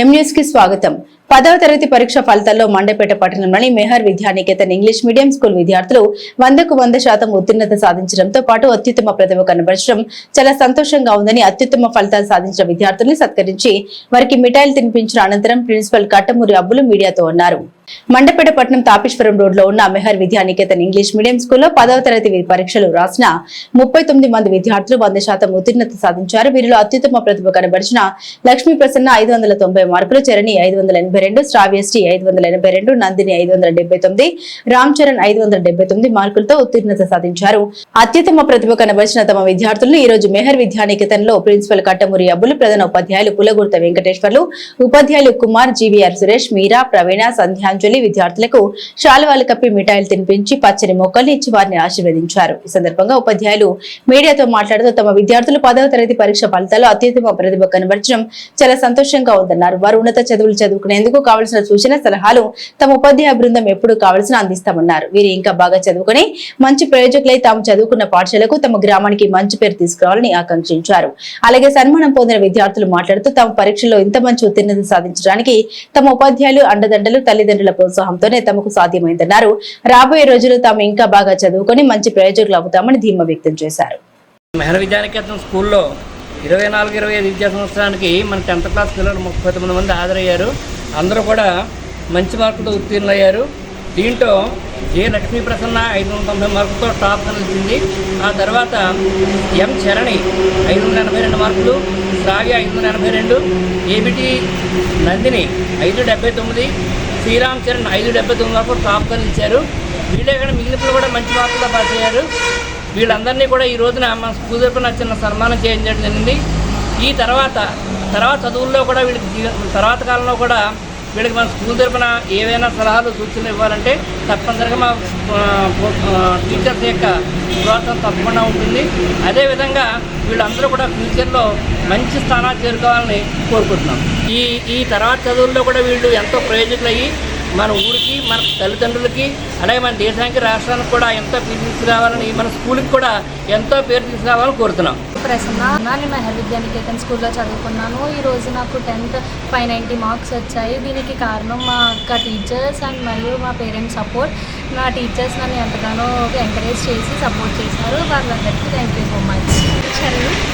ఎంన్యూస్కి స్వాగతం. పదవ తరగతి పరీక్ష ఫలితాల్లో మండపేట పట్టణంలోని Mehar Vidyaniketan English medium school విద్యార్థులు వందకు వంద శాతం ఉత్తీర్ణత సాధించడంతో పాటు అత్యుత్తమ ప్రతిభ కనబరచడం చాలా సంతోషంగా ఉందని అత్యుత్తమ ఫలితాలు సాధించిన విద్యార్థుల్ని సత్కరించి వారికి మిఠాయిలు తినిపించిన అనంతరం ప్రిన్సిపల్ కట్టమూరి అబ్బులు మీడియాతో అన్నారు. మండపేట పట్టణం తాపేశ్వరం రోడ్లో ఉన్న మెహర్ విద్యానికేతన్ ఇంగ్లీష్ మీడియం స్కూల్లో పదవ తరగతి పరీక్షలు రాసిన ముప్పై తొమ్మిది మంది విద్యార్థులు వంద శాతం ఉత్తీర్ణత సాధించారు. వీరిలో అత్యుత్తమ ప్రతిభ కనబరిచిన లక్ష్మీ ప్రసన్న ఐదు వందల తొంభై మార్కులు చరణి ఐదు వందల ఎనభై రెండు శ్రావ్యశ్రీ ఐదు వందల ఎనభై రెండు నందిని ఐదు వందల డెబ్బై తొమ్మిది రామ్ చరణ్ ఐదు వందల డెబ్బై తొమ్మిది మార్కులతో ఉత్తీర్ణత సాధించారు. అత్యుత్తమ ప్రతిభ కనబరిచిన తమ విద్యార్థులను ఈ రోజు మెహర్ విద్యానికేతన్లో ప్రిన్సిపల్ కట్టమూరి అబ్బులు ప్రధాన ఉపాధ్యాయులు పులగుర్త వెంకటేశ్వర్లు ఉపాధ్యాయులు కుమార్ జీవీఆర్ సురేష్ మీరా ప్రవీణ సంధ్యాంజలి విద్యార్థులకు శాలువాలు కప్పి మిఠాయిలు తినిపించి పచ్చని మొక్కల్ని ఇచ్చి వారిని ఆశీర్వదించారు. ఈ సందర్భంగా ఉపాధ్యాయులు మీడియాతో మాట్లాడుతూ తమ విద్యార్థులు పదవ తరగతి పరీక్ష ఫలితాల్లో అత్యుత్తమ ప్రతిభ కనబరచడం చాలా సంతోషంగా ఉందన్నారు. వారు ఉన్నత చదువులు చదువుకునేందుకు కావలసిన సూచన సలహాలు తమ ఉపాధ్యాయ బృందం ఎప్పుడు కావలసిన అందిస్తామన్నారు. వీరు ఇంకా బాగా చదువుకుని మంచి ప్రయోజకులై తాము చదువుకున్న పాఠశాలకు తమ గ్రామానికి మంచి పేరు తీసుకురావాలని ఆకాంక్షించారు. అలాగే సన్మానం పొందిన విద్యార్థులు మాట్లాడుతూ తమ పరీక్షల్లో ఇంత మంచి ఉత్తీర్ణత సాధించడానికి తమ ఉపాధ్యాయులు అండదండలు తల్లిదండ్రుల ప్రోత్సాహంతోనే తమకు సాధ్యమైందన్నారు. రాబోయే రోజులు తాము ఇంకా బాగా చదువుకొని మంచి ప్రయోజకులు అవుతామని ధీమా వ్యక్తం చేశారు. మెహర్ విద్యానికేతన్ స్కూల్లో ఇరవై నాలుగు ఇరవై ఐదు విద్యా సంవత్సరానికి మన టెన్త్ క్లాస్ పిల్లలు ముప్పై తొమ్మిది మంది హాజరయ్యారు. అందరూ కూడా మంచి మార్కులతో ఉత్తీర్ణులయ్యారు. దీంట్లో జే లక్ష్మీ ప్రసన్న ఐదు వందల తొంభై మార్కులతో టాప్ నిలిచింది. ఆ తర్వాత ఎం చరణి ఐదు వందల ఎనభై రెండు మార్కులు శ్రావ్య ఐదు వందల ఎనభై రెండు ఏబిటి నందిని ఐదు డెబ్బై తొమ్మిది శ్రీరామ్ చరణ్ ఐదు డెబ్బై తొమ్మిది మార్కులు టాప్గా నిలిచారు. వీళ్ళే కానీ మిగిలిన కూడా మంచి మార్కులతో పాస్ అయ్యారు. వీళ్ళందరినీ కూడా ఈ రోజున మన స్కూల్ చిన్న సన్మానం చేయించడం జరిగింది. ఈ తర్వాత తర్వాత చదువుల్లో కూడా వీళ్ళకి తర్వాత కాలంలో కూడా వీళ్ళకి మన స్కూల్ తరపున ఏవైనా సలహాలు సూచనలు ఇవ్వాలంటే తప్పనిసరిగా మా టీచర్స్ యొక్క ప్రోత్సాహం తప్పకుండా ఉంటుంది. అదేవిధంగా వీళ్ళందరూ కూడా ఫ్యూచర్లో మంచి స్థానాలు చేరుకోవాలని కోరుకుంటున్నాం. ఈ ఈ తర్వాత చదువుల్లో కూడా వీళ్ళు ఎంతో ప్రయోజకులయ్యి మన ఊరికి మన తల్లిదండ్రులకి అలాగే మన దేశానికి రాష్ట్రానికి కూడా ఎంతో పేరు తీసుకురావాలని మన స్కూల్కి కూడా ఎంతో పేరు తీసుకురావాలని కోరుతున్నాం. ప్రసన్న నేను మెహర్ విద్యానికేతన్ స్కూల్లో చదువుకున్నాను. ఈరోజు నాకు టెన్త్ ఫైవ్ నైంటీ మార్క్స్ వచ్చాయి. దీనికి కారణం మా అక్క టీచర్స్ అండ్ మరియు మా పేరెంట్స్ సపోర్ట్. నా టీచర్స్ నన్ను ఎంతగానో ఎంకరేజ్ చేసి సపోర్ట్ చేశారు. వాళ్ళందరికీ థ్యాంక్ యూ సో మచ్.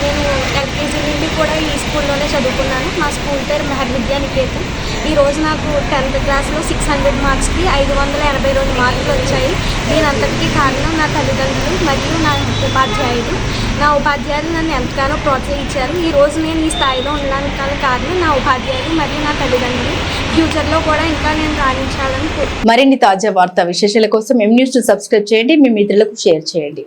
నేను ఎల్కేజీ నుండి కూడా ఈ స్కూల్లోనే చదువుకున్నాను. మా స్కూల్ పేరు మెహర్ విద్యానికేతన్. ఈరోజు నాకు టెన్త్ క్లాస్లో సిక్స్ హండ్రెడ్ మార్క్స్కి ఐదు వందల ఎనభై రెండు మార్కులు వచ్చాయి. దీనంతటికీ కారణం నా తల్లిదండ్రులు మరియు నా ఉపాధ్యాయులు నా ఉపాధ్యాయులు నన్ను ఎంతగానో ప్రోత్సహించారు. ఈరోజు నేను ఈ స్థాయిలో ఉండడానికి కారణం నా ఉపాధ్యాయులు మరియు నా తల్లిదండ్రులు. ఫ్యూచర్లో కూడా ఇంకా నేను రాణించాలని మరిన్ని తాజా వార్తా విశేషాల కోసం ఎం న్యూస్ సబ్స్క్రైబ్ చేయండి. మీ మిత్రులకు షేర్ చేయండి.